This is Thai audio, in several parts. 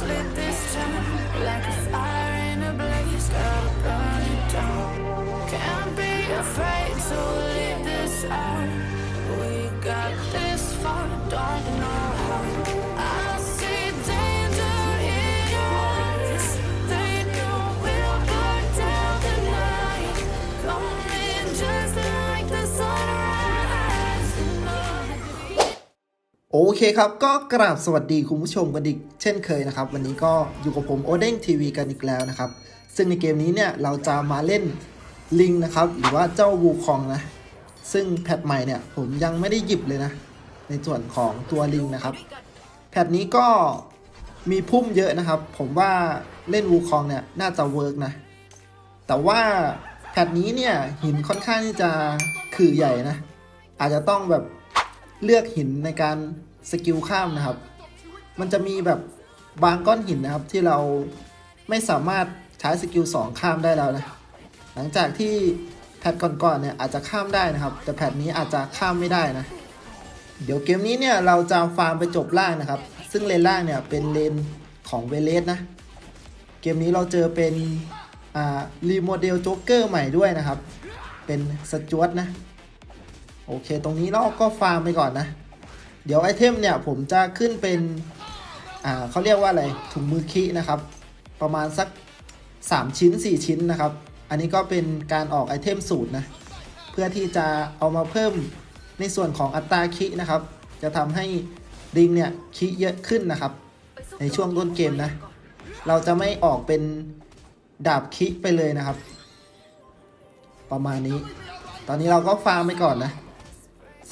This time, like a fire in a blaze. Gotta down. Can't be afraid to leave this out. โอเคครับ ก็กราบสวัสดีคุณผู้ชมกันอีกเช่นเคยนะครับ วันนี้ก็อยู่กับผมโอเด้งทีวีกันอีกแล้วนะครับ ซึ่งในเกมนี้เนี่ยเราจะมาเล่นลิงนะครับ หรือว่าเจ้าวูคองนะ ซึ่งแพทใหม่เนี่ยผมยังไม่ได้หยิบเลยนะ ในส่วนของตัวลิงนะครับ แพทนี้ก็มีพุ่มเยอะนะครับ ผมว่าเล่นวูคองเนี่ยน่าจะเวิร์กนะ แต่ว่าแพทนี้เนี่ยหินค่อนข้างที่จะคือใหญ่นะ อาจจะต้องแบบ เลือกหินในการสกิลข้ามนะครับ มันจะมีแบบบางก้อนหินนะครับที่เราไม่สามารถใช้สกิล2ข้ามได้แล้วนะ หลังจากที่แพทก่อนๆเนี่ยอาจจะข้ามได้นะครับ แต่แพทนี้อาจจะข้ามไม่ได้นะ เดี๋ยวเกมนี้เนี่ยเราจะฟาร์มไปจบล่างนะครับ ซึ่งเลนล่างเนี่ยเป็นเลนของเวเลสนะ เกมนี้เราเจอเป็นอ่ารีโมเดลโจ๊กเกอร์ใหม่ด้วยนะครับ เป็นสจวตนะ โอเค ตรงนี้เราก็ฟาร์มไปก่อนนะ เดี๋ยวไอเทมเนี่ยผมจะขึ้นเป็น อ่าเขาเรียกว่าอะไร ถุงมือคีนะครับ ประมาณสัก 3 ชิ้น 4 ชิ้นนะครับ อันนี้ก็เป็นการออกไอเทมสูตรนะ เพื่อที่จะเอามาเพิ่มในส่วนของอัตราคีนะครับ จะทำให้ดิงเนี่ยคีเยอะขึ้นนะครับ ในช่วงต้นเกมนะ เราจะไม่ออกเป็นดาบคิไปเลยนะครับ ประมาณนี้ ตอนนี้เราก็ฟาร์มไปก่อนนะ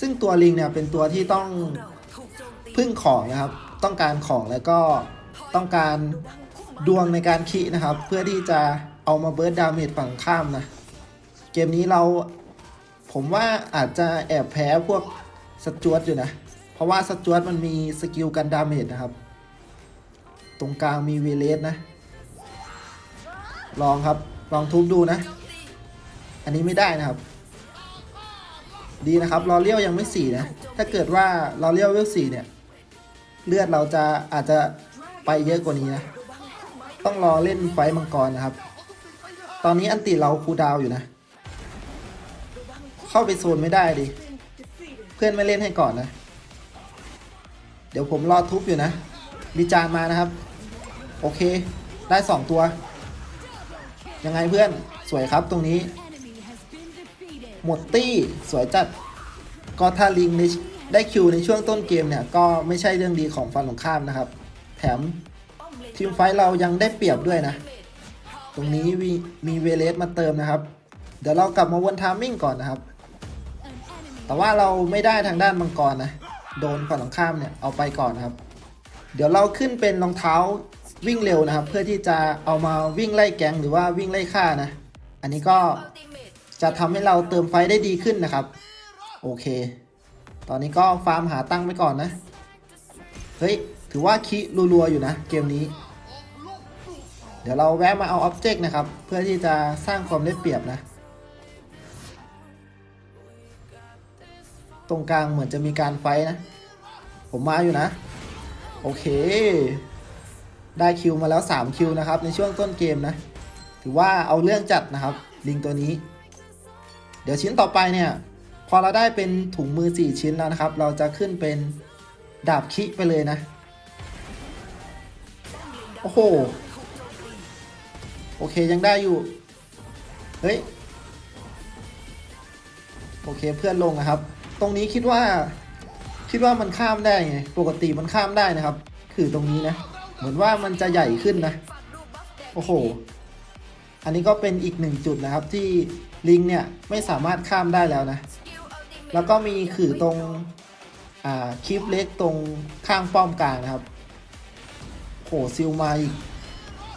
ซึ่งตัวลิงเนี่ยเป็นตัวที่ต้องพึ่งของนะครับ ต้องการของแล้วก็ต้องการดวงในการคินะครับ เพื่อที่จะเอามาเบิร์ดดาเมจฝั่งข้ามนะ เกมนี้เราผมว่าอาจจะแอบแพ้พวกสจวตอยู่นะ เพราะว่าสจวตมันมีสกิลกันดาเมจนะครับ ตรงกลางมีเวเลสนะ ลองครับ ลองทุบดูนะ อันนี้ไม่ได้นะครับ ดีนะครับลอเลี้ยวยังไม่สี่นะ ถ้าเกิดว่าลอเลี้ยวเวลสี่เนี่ย เลือดเราจะอาจจะไปเยอะกว่านี้นะ ต้องรอเล่นไฟมังกรนะครับ ตอนนี้อันติเราคูดาวอยู่นะ เข้าไปโซนไม่ได้ดิ เพื่อนไม่เล่นให้ก่อนนะ เดี๋ยวผมรอทุบอยู่นะ มีจานมานะครับ โอเค ได้สองตัว ยังไงเพื่อน สวยครับตรงนี้ หมดตี้สวยจัดก็ถ้าลิงในได้คิวในช่วงต้นเกมเนี่ยก็ไม่ใช่เรื่องดีของฟันของข้ามนะครับ แถมทีมไฟท์เรายังได้เปรียบด้วยนะ ตรงนี้มีมีเวเลสมาเติมนะครับ เดี๋ยวเรากลับมาวนทามมิ่งก่อนนะครับ แต่ว่าเราไม่ได้ทางด้านมังกรนะ โดนฝั่งตรงข้ามเนี่ยเอาไปก่อนนะครับ เดี๋ยวเราขึ้นเป็นรองเท้าวิ่งเร็วนะครับ เพื่อที่จะเอามาวิ่งไล่แก๊งหรือว่าวิ่งไล่ฆ่านะ อันนี้ก็ จะทำให้เราเติมไฟได้ดีขึ้นนะครับ โอเค ตอนนี้ก็ฟาร์มหาตั้งไปก่อนนะ เฮ้ย ถือว่าคิรัวๆอยู่นะ เกมนี้ เดี๋ยวเราแวะมาเอาอ็อบเจกต์นะครับ เพื่อที่จะสร้างความได้เปรียบนะ ตรงกลางเหมือนจะมีการไฟนะ ผมมาอยู่นะ โอเค ได้คิวมาแล้ว 3 คิวนะครับ ในช่วงต้นเกมนะ ถือว่าเอาเรื่องจัดนะครับ ลิงตัวนี้ เดี๋ยวชิ้นต่อไปเนี่ยพอเราได้เป็นถุงมือ 4 ชิ้นแล้วนะครับ เราจะขึ้นเป็นดาบคิไปเลยนะ โอ้โห โอเคยังได้อยู่ เฮ้ย โอเคเพื่อนลงนะครับ ตรงนี้คิดว่าคิดว่ามันข้ามได้ไง ปกติมันข้ามได้นะครับ คือตรงนี้นะ เหมือนว่ามันจะใหญ่ขึ้นนะ โอ้โห อันนี้ก็เป็นอีกหนึ่งจุดนะครับที่ลิงเนี่ยไม่สามารถข้ามได้แล้วนะ แล้วก็มีขื่อตรงคลิปเล็กตรงข้างป้อมกลางนะครับโหซิลมาอีก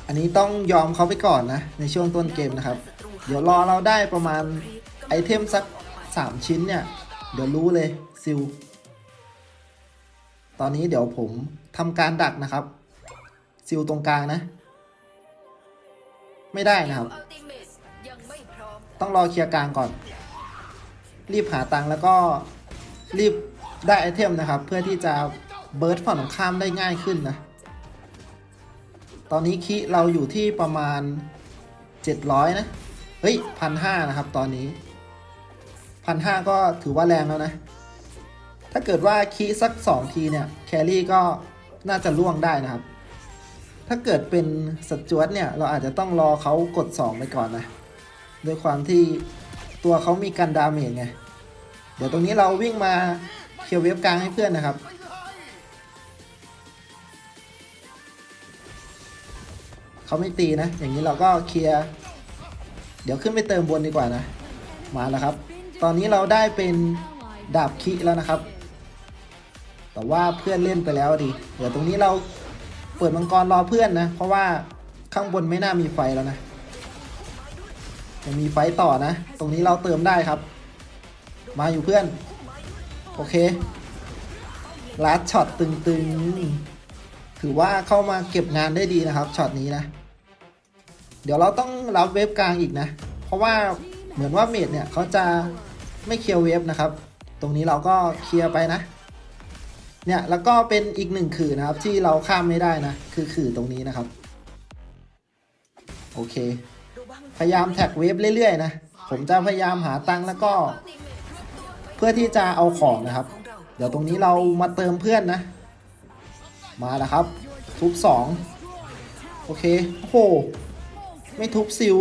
อันนี้ต้องยอมเขาไปก่อนนะ ในช่วงต้นเกมนะครับ เดี๋ยวรอเราได้ประมาณไอเทมสัก 3 ชิ้นเนี่ย เดี๋ยวรู้เลยซิล ตอนนี้เดี๋ยวผมทำการดักนะครับ ซิลตรงกลางนะ ไม่ได้นะครับ ต้องรอเคลียร์กลางก่อน รีบหาตังค์แล้วก็รีบได้ไอเทมนะครับ เพื่อที่จะเบิร์ดฝั่งตรงข้ามได้ง่ายขึ้นนะ ตอนนี้คิเราอยู่ที่ประมาณ 700 นะ เฮ้ยพันห้านะครับตอนนี้พันห้าก็ถือว่าแรงแล้วนะ ถ้าเกิดว่าคีสัก 2 ทีเนี่ย แครี่ก็น่าจะล่วงได้นะครับ ถ้าเกิดเป็นสจวตเนี่ย เราอาจจะต้องรอเขากด 2 ไปก่อนนะด้วยความที่ตัวเขามีกันดาเมจไง เดี๋ยวตรงนี้เราวิ่งมาเคลียร์เวฟกลางให้เพื่อนนะครับ เขาไม่ตีนะ อย่างนี้เราก็เคลียร์ เดี๋ยวขึ้นไปเติมบนดีกว่านะ มาแล้วครับ ตอนนี้เราได้เป็นดาบคิแล้วนะครับ แต่ว่าเพื่อนเล่นไปแล้วดิ เดี๋ยวตรงนี้เรา เปิดมังกรรอเพื่อนนะ เพราะว่าข้างบนไม่น่ามีไฟแล้วนะยังมีไฟต่อนะ ตรงนี้เราเติมได้ครับ มาอยู่เพื่อน โอเคลัดช็อตตึงๆ ถือว่าเข้ามาเก็บงานได้ดีนะครับช็อตนี้นะ เดี๋ยวเราต้องรับเวฟกลางอีกนะ เพราะว่าเหมือนว่าเมดเนี่ยเขาจะไม่เคลียร์เวฟนะครับ ตรงนี้เราก็เคลียร์ไปนะ เนี่ยแล้วก็เป็นอีกหนึ่งขื่อนะครับที่เราข้ามไม่ได้นะ คือขื่อตรงนี้นะครับ โอเค พยายามแท็กเวฟเรื่อยๆนะ ผมจะพยายามหาตังค์แล้วก็ เพื่อที่จะเอาของนะครับ เดี๋ยวตรงนี้เรามาเติมเพื่อนนะ มาแล้วครับ ทุบสองโอเคโอ้โหไม่ทุบซิล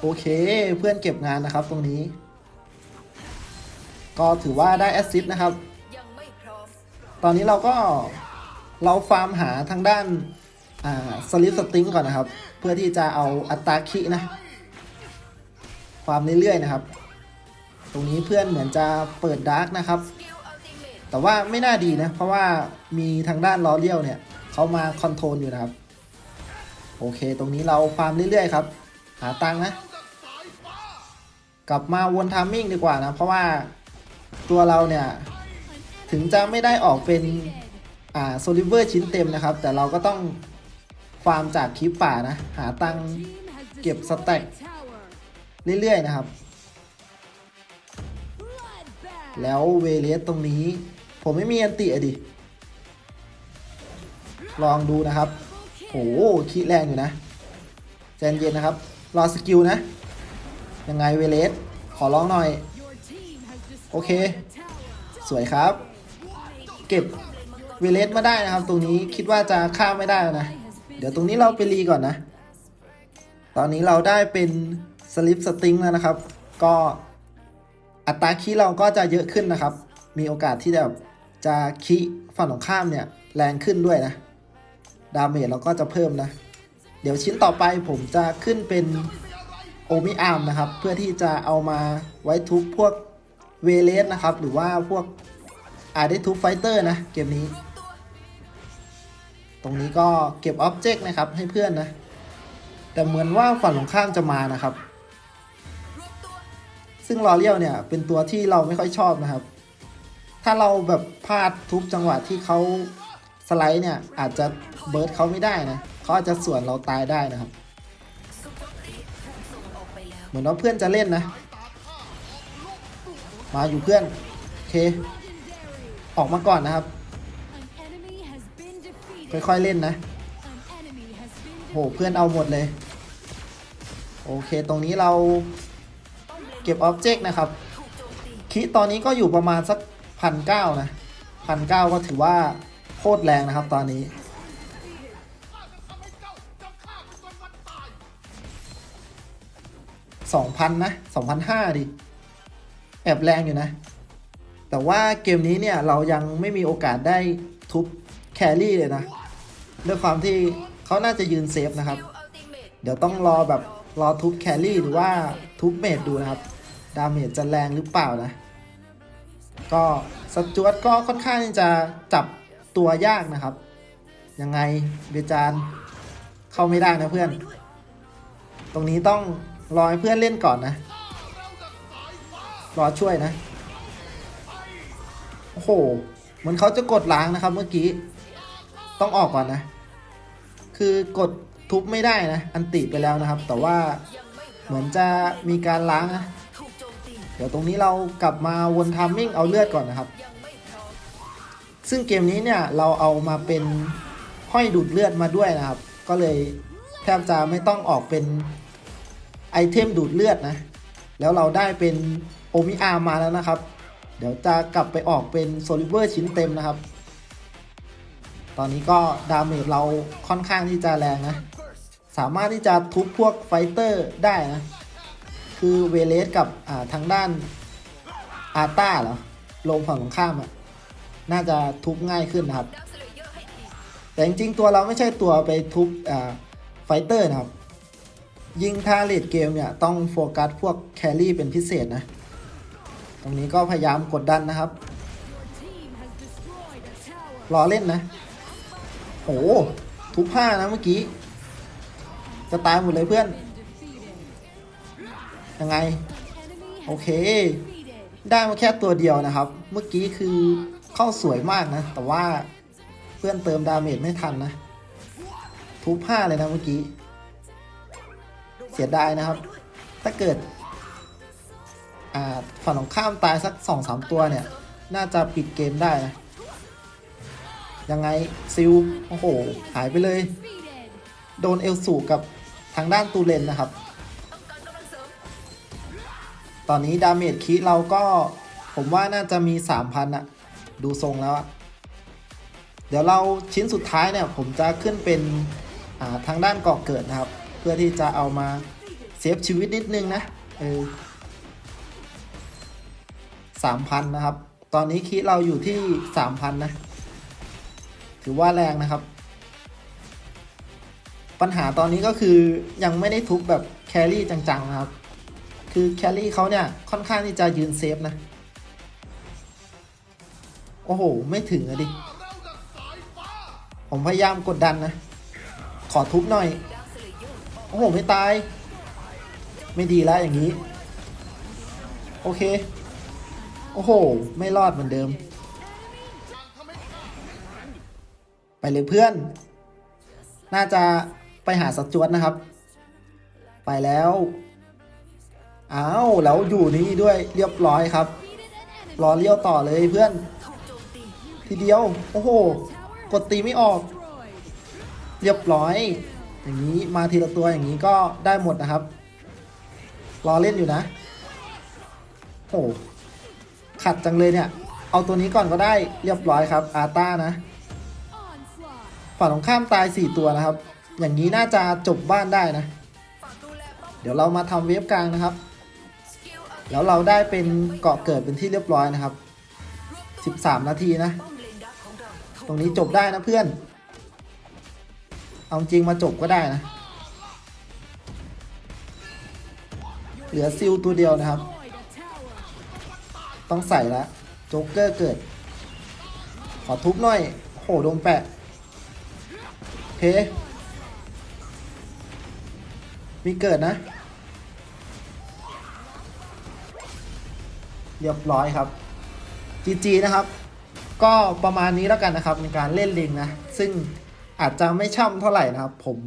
โอเคเพื่อนเก็บงานนะครับตรงนี้ ก็ถือว่าได้แอสซิสต์นะครับ ตอนนี้เราก็เราฟาร์มหาทางด้านอ่าสลิปสติงก่อนนะครับ เพื่อที่จะเอาอัตราคินะฟาร์มเรื่อยๆนะครับ ตรงนี้เพื่อนเหมือนจะเปิดดาร์กนะครับ แต่ว่าไม่น่าดีนะ เพราะว่ามีทางด้านล้อเลี้ยวเนี่ยเขามาคอนโทรลอยู่นะครับ โอเค ตรงนี้เราฟาร์มเรื่อยๆครับ หาตังนะ กลับมาวนทามมิ่งดีกว่านะ เพราะว่าตัวเราเนี่ย ถึงจะไม่ได้ออกเป็นอ่าโซลิเวอร์ชิ้นเต็มนะครับ แต่เราก็ต้องฟาร์มจากคลิปป่านะ หาตังเก็บสแต็กเรื่อย ๆ นะครับ แล้วเวเลสตรงนี้ ผมไม่มีอันติอะดิ ลองดูนะครับโหคิดแรงอยู่นะใจเย็นนะครับ รอสกิลนะ ยังไงเวเลสขอร้องหน่อย โอเค สวยครับ เก็บเวเลสมาได้นะครับ ตรงนี้คิดว่าจะข้ามไม่ได้นะ เดี๋ยวตรงนี้เราไปรีก่อนนะ ตอนนี้เราได้เป็นสลิปสติงแล้วนะครับ ก็อัตราคีเราก็จะเยอะขึ้นนะครับ มีโอกาสที่แบบจะคีฝั่งของข้ามเนี่ย แรงขึ้นด้วยนะ ดาเมจเราก็จะเพิ่มนะ เดี๋ยวชิ้นต่อไปผมจะขึ้นเป็นโอมิอาร์มนะครับ เพื่อที่จะเอามาไว้ทุบพวกเวเลสนะครับ หรือว่าพวก อาจได้ทุบไฟเตอร์นะ เกมนี้ ตรงนี้ก็เก็บอ็อบเจกต์นะครับให้เพื่อนนะ แต่เหมือนว่าฝั่งของข้ามจะมานะครับ ซึ่งลอเลียวเนี่ยเป็นตัวที่เราไม่ค่อยชอบนะครับ ถ้าเราแบบพลาดทุบจังหวะที่เขาสไลด์เนี่ยอาจจะเบิร์ดเขาไม่ได้นะเขาอาจจะส่วนเราตายได้นะครับเปอร์ครีปถูกส่งออกไปแล้วเหมือนว่าเพื่อนจะเล่นนะ มาอยู่เพื่อน โอเค ออกมาก่อนนะครับ ค่อยๆเล่นนะโหเพื่อนเอาหมดเลย โอเคตรงนี้เราเก็บอ็อบเจกต์นะครับ คิตอนนี้ก็อยู่ประมาณสักพันเก้านะพันเก้าก็ถือว่าโคตรแรงนะครับตอนนี้ สองพันนะสองพันห้าดิ แอบแรงอยู่นะ แต่ว่าเกมนี้เนี่ยเรายังไม่มีโอกาสได้ทุบแครี่เลยนะด้วยความที่เขาน่าจะยืนเซฟนะครับ เดี๋ยวต้องรอแบบรอทุบแครี่หรือว่าทุบเมดดูนะครับ ดาเมจจะแรงหรือเปล่านะ ก็สจวตก็ค่อนข้างจะจับตัวยากนะครับ ยังไงเบจานเข้าไม่ได้นะเพื่อน ตรงนี้ต้องรอให้เพื่อนเล่นก่อนนะ รอช่วยนะ โอ้โห เหมือนเขาจะกดล้างนะครับ เมื่อกี้ ต้องออกก่อนนะ คือกดทุบไม่ได้นะ อันติไปแล้วนะครับ แต่ว่าเหมือนจะมีการล้างนะ เดี๋ยวตรงนี้เรากลับมาวนทามมิ่งเอาเลือดก่อนนะครับ ซึ่งเกมนี้เนี่ยเราเอามาเป็นห้อยดูดเลือดมาด้วยนะครับ ก็เลยแทบจะไม่ต้องออกเป็นไอเทมดูดเลือดนะ แล้วเราได้เป็นโอมิอาร์มาแล้วนะครับ เดี๋ยวจะกลับไปออกเป็นโซลิเวอร์ชิ้นเต็มนะครับ ตอนนี้ก็ดาเมจเราค่อนข้างที่จะแรงนะ สามารถที่จะทุบพวกไฟเตอร์ได้นะ คือเวเลสกับอ่าทางด้านอาต้าเหรอ ลงฝั่งตรงข้ามอะน่าจะทุบง่ายขึ้นนะครับ แต่จริงๆ ตัวเราไม่ใช่ตัวไปทุบอ่าไฟเตอร์นะครับ ยิงทาเลดเกมเนี่ย ต้องโฟกัสพวกแครี่เป็นพิเศษนะ รงนี้ก็พยายามกดดันนะครับ รอเล่นนะโอ้ทุบผ้านะเมื่อกี้ จะตายหมดเลยเพื่อน ยังไง โอเค ได้มาแค่ตัวเดียวนะครับ เมื่อกี้คือเข้าสวยมากนะ แต่ว่าเพื่อนเติมดาเมจไม่ทันนะ ทุบผ้าเลยนะเมื่อกี้ เสียดายนะครับ ถ้าเกิด ฝั่งของข้ามตายสักสองสามตัวเนี่ย น่าจะปิดเกมได้นะ ยังไงซิลโอ้โห หายไปเลย โดนเอลสูกับทางด้านตูเลนนะครับ ตอนนี้ดาเมจคิเราก็ผมว่าน่าจะมี 3,000อะดูทรงแล้วอะเดี๋ยวเราชิ้นสุดท้ายเนี่ย ผมจะขึ้นเป็นทางด้านเกาะเกิดนะครับ เพื่อที่จะเอามาเซฟชีวิตนิดนึงนะเออ สามพันนะครับ ตอนนี้คิเราอยู่ที่สามพันนะ ถือว่าแรงนะครับ ปัญหาตอนนี้ก็คือยังไม่ได้ทุบแบบแครี่จังๆนะครับ คือแคลรี่เขาเนี่ยค่อนข้างที่จะยืนเซฟนะ โอ้โห ไม่ถึงอะดิ ผมพยายามกดดันนะ ขอทุบหน่อย โอ้โห ไม่ตาย ไม่ดีแล้วอย่างนี้ โอเค โอ้โห ไม่รอดเหมือนเดิม ไปเลยเพื่อน น่าจะไปหาสักจวดนะครับ ไปแล้วอ้าวแล้วอยู่นี่ด้วยเรียบร้อยครับ รอเลี้ยวต่อเลยเพื่อน ทีเดียว โอ้โห กดตีไม่ออก เรียบร้อย อย่างนี้มาทีละตัวอย่างนี้ก็ได้หมดนะครับ รอเล่นอยู่นะ โอ้โห ขัดจังเลยเนี่ย เอาตัวนี้ก่อนก็ได้เรียบร้อยครับอาต้านะฝั่งตรงข้ามตาย 4 ตัวนะครับ อย่างนี้น่าจะจบบ้านได้นะ เดี๋ยวเรามาทำเวฟกลางนะครับ แล้วเราได้เป็นเกาะเกิดเป็นที่เรียบร้อยนะครับ 13 นาทีนะ ตรงนี้จบได้นะเพื่อน เอาจริงมาจบก็ได้นะ เหลือซิลตัวเดียวนะครับ ต้องใส่ละโจ๊กเกอร์เกิด ขอทุบหน่อย โหโดนแปะเคมีเกิดนะ เรียบร้อยครับ GG นะครับ ก็ประมาณนี้แล้วกันนะครับในการเล่นลิงนะ ซึ่งอาจจะไม่ช่ำเท่าไหร่นะครับ ผม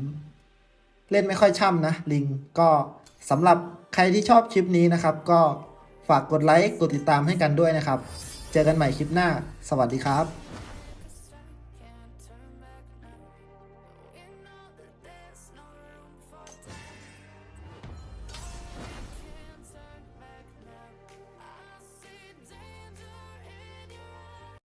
เล่นไม่ค่อยช่ำนะลิงก็สำหรับใครที่ชอบคลิปนี้นะครับ ก็ ฝากกดไลค์กดติดตามให้กันด้วยนะครับ เจอกันใหม่คลิปหน้า สวัสดีครับ